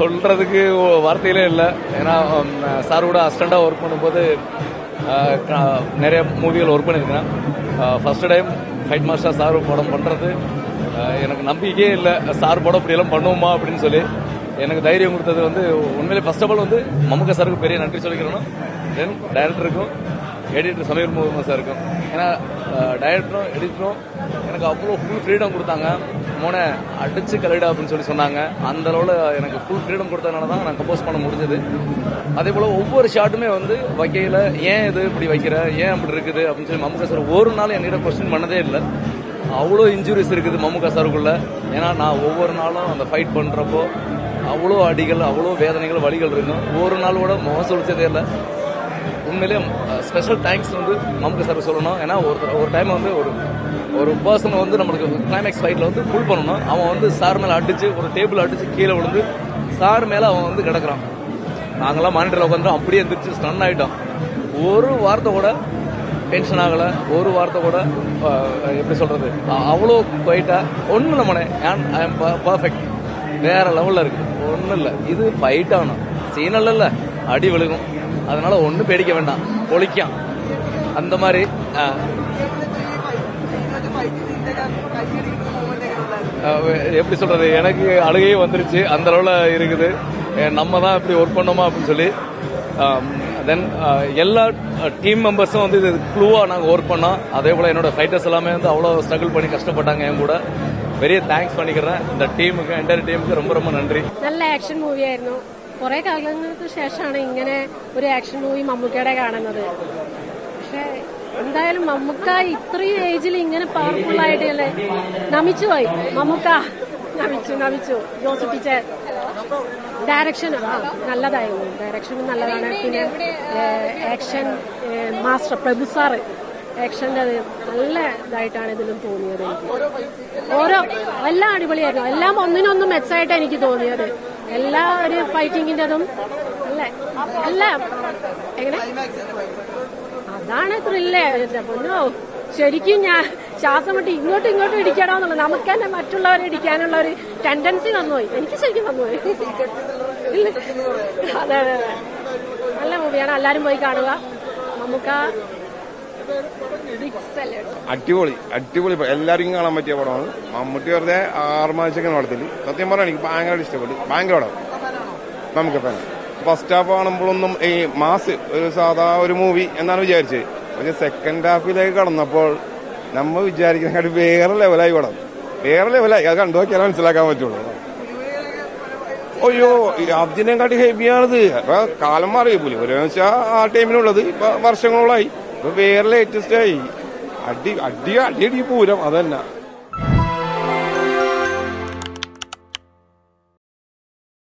சொல்கிறதுக்கு வார்த்தையிலே இல்லை. ஏன்னா சார் கூட அஸ்டண்டாக ஒர்க் பண்ணும்போது நிறைய மூவிகள் ஒர்க் பண்ணியிருக்கேன் first time fight master sir படம் பண்ணுறது எனக்கு நம்பிக்கையே இல்லை. சார் படம் இப்படியெல்லாம் பண்ணுவோமா அப்படின்னு சொல்லி. எனக்கு தைரியம் கொடுத்தது வந்து உண்மையிலே ஃபர்ஸ்ட் ஆஃப் ஆல் வந்து மம்முக சாருக்கு பெரிய நன்றி சொல்லிக்கிறோம் தென் டைரக்டருக்கும் எடிட்டர் சமீர் முகமது சாருக்கும். ஏன்னா டைரக்டரும் எடிட்டரும் எனக்கு அவ்வளோ ஃபுல் ஃப்ரீடம் கொடுத்தாங்க. மோனே அடிச்சு கலடா அப்படின்னு சொல்லி சொன்னாங்க. அந்த அளவில் எனக்கு ஃபுல் ஃப்ரீடம் கொடுத்ததுனால தான் நான் கம்போஸ் பண்ண முடிஞ்சது. அதே போல் ஒவ்வொரு ஷாட்டுமே வந்து வைக்கையில் ஏன் இது இப்படி வைக்கிற? ஏன் அப்படி இருக்குது? அப்படின்னு சொல்லி மம்முக சார் ஒரு நாள் என்கிட்ட கொஸ்டின் பண்ணதே இல்லை. அவ்வளோ இன்ஜுரிஸ் இருக்குது மம்முக சாருக்குள்ள ஏன்னா நான் ஒவ்வொரு நாளும் அந்த ஃபைட் பண்ணுறப்போ அவ்வளோ அடிகள் அவ்வளோ வேதனைகள் வலிகள் இருக்கும் ஒரு நாள் கூட முகம் சொல்லிச்சதே இல்லை. உண்மையிலேயே ஸ்பெஷல் தேங்க்ஸ் வந்து நமக்கு சார் சொல்லணும். ஏன்னா ஒரு ஒரு டைம் வந்து ஒரு ஒரு பர்சனை வந்து நம்மளுக்கு கிளைமேக்ஸ் ஃபைட்டில் வந்து புல் பண்ணணும். அவன் வந்து சார் மேலே அடிச்சு ஒரு டேபிள் அடிச்சு கீழே விழுந்து சார் மேலே அவன் வந்து கிடக்குறான். நாங்களாம் மானிட்டரில் உட்காந்துட்டோம் அப்படியே எந்திரிச்சு ஸ்டன் ஆகிட்டோம் ஒரு வார்த்தை கூட டென்ஷன் ஆகலை. ஒரு வார்த்தை கூட எப்படி சொல்கிறது அவ்வளோ குவைட்டாக ஒன்றும் நம்மனே மனே. ஐ எம் பர்ஃபெக்ட் வேற லெவலில் இருக்கு. ஒன்றும் இல்லை. இது ஃபைட் ஆகணும். சீனல்ல அடி விழுகும். அதனால ஒன்றும் பேடிக்க வேண்டாம். பொழிக்காம் அந்த மாதிரி எப்படி சொல்றது? எனக்கு அழுகையே வந்துருச்சு. அந்த அளவில் இருக்குது. நம்ம தான் இப்படி ஒர்க் பண்ணோமா அப்படின்னு சொல்லி. தென் எல்லா டீம் மெம்பர்ஸும் வந்து இது குழுவாக நாங்கள் ஒர்க் பண்ணோம். அதே போல் என்னோட ஃபைட்டர்ஸ் எல்லாமே வந்து அவ்வளோ ஸ்ட்ரகிள் பண்ணி கஷ்டப்பட்டாங்க என் கூட. பெரிய தேங்க்ஸ் பண்ணிக்கிறேன். இந்த டீமுக்கு என்டையர் டீமுக்கு ரொம்ப ரொம்ப நன்றி. நல்ல ஆக்ஷன் மூவியாயிருந்தோம் കുറെ കാലങ്ങൾക്ക് ശേഷമാണ് ഇങ്ങനെ ഒരു ആക്ഷൻ മൂവി മമ്മൂക്കയുടെ കാണുന്നത്. പക്ഷെ എന്തായാലും മമ്മൂക്ക ഇത്രയും ഏജിൽ ഇങ്ങനെ പവർഫുൾ ആയിട്ടല്ലേ നമിച്ചു പോയി. മമ്മൂക്ക നമിച്ചു നമിച്ചു. ജോസ് ടീച്ചർ ഡയറക്ഷൻ നല്ലതായിരുന്നു. ഡയറക്ഷനും നല്ലതാണ്. പിന്നെ ആക്ഷൻ മാസ്റ്റർ പ്രഭു സാറ് ആക്ഷന്റെ നല്ല ഇതായിട്ടാണ് ഇതിലും തോന്നിയത് ഓരോ എല്ലാം അടിപൊളിയായിരുന്നു. എല്ലാം ഒന്നിനൊന്നും മെച്ചായിട്ടാണ് എനിക്ക് തോന്നിയത്. എല്ലാ ഒരു ഫൈറ്റിങ്ങിന്റെതും അല്ലേ? എല്ലാം എങ്ങനെ? അതാണ് ത്രില്ലേ പൊന്നോ? ശരിക്കും ഞാൻ ശ്വാസം വിട്ട് ഇങ്ങോട്ടും ഇങ്ങോട്ടും ഇടിക്കണമെന്നുള്ളത് നമുക്ക് തന്നെ മറ്റുള്ളവരെ ഇടിക്കാനുള്ള ഒരു ടെൻഡൻസി വന്നുപോയി. എനിക്ക് ശരിക്കും വന്നുപോയി. അതെ അതെ അതെ. നല്ല മൂവിയാണ് എല്ലാവരും പോയി കാണുക. നമുക്ക് അടിപൊളി അടിപൊളി എല്ലാവർക്കും കാണാൻ പറ്റിയ പടമാണ്. മമ്മൂട്ടി വെറുതെ ആറുമാസൊക്കെ പടത്തിൽ സത്യം പറഞ്ഞാൽ എനിക്ക് ഭയങ്കര ഇഷ്ടപ്പെട്ടു. ഭയങ്കര പടം. നമുക്ക് ഫസ്റ്റ് ഹാഫ് കാണുമ്പോഴൊന്നും ഈ മാസ് ഒരു സാധാ ഒരു മൂവി എന്നാണ് വിചാരിച്ചത്. പക്ഷെ സെക്കൻഡ് ഹാഫിലേക്ക് കടന്നപ്പോൾ നമ്മൾ വിചാരിക്കുന്നതിനെക്കാട്ടി വേറെ ലെവലായി പടം. വേറെ ലെവലായി അത് കണ്ടു നോക്കിയാൽ മനസ്സിലാക്കാൻ പറ്റുള്ളൂ. അയ്യോ അതിനെക്കാട്ടി ഹെവിയാണിത് കാലം മാറിയപ്പോലെ ഒരു വെച്ചാൽ ആ ടൈമിനുള്ളത് ഇപ്പൊ വർഷങ്ങളോളായി. ഇപ്പൊ വേറെ ലേറ്റസ്റ്റ് ആയി. അടി അടി അടി അടി പൂരം അതന്നെ.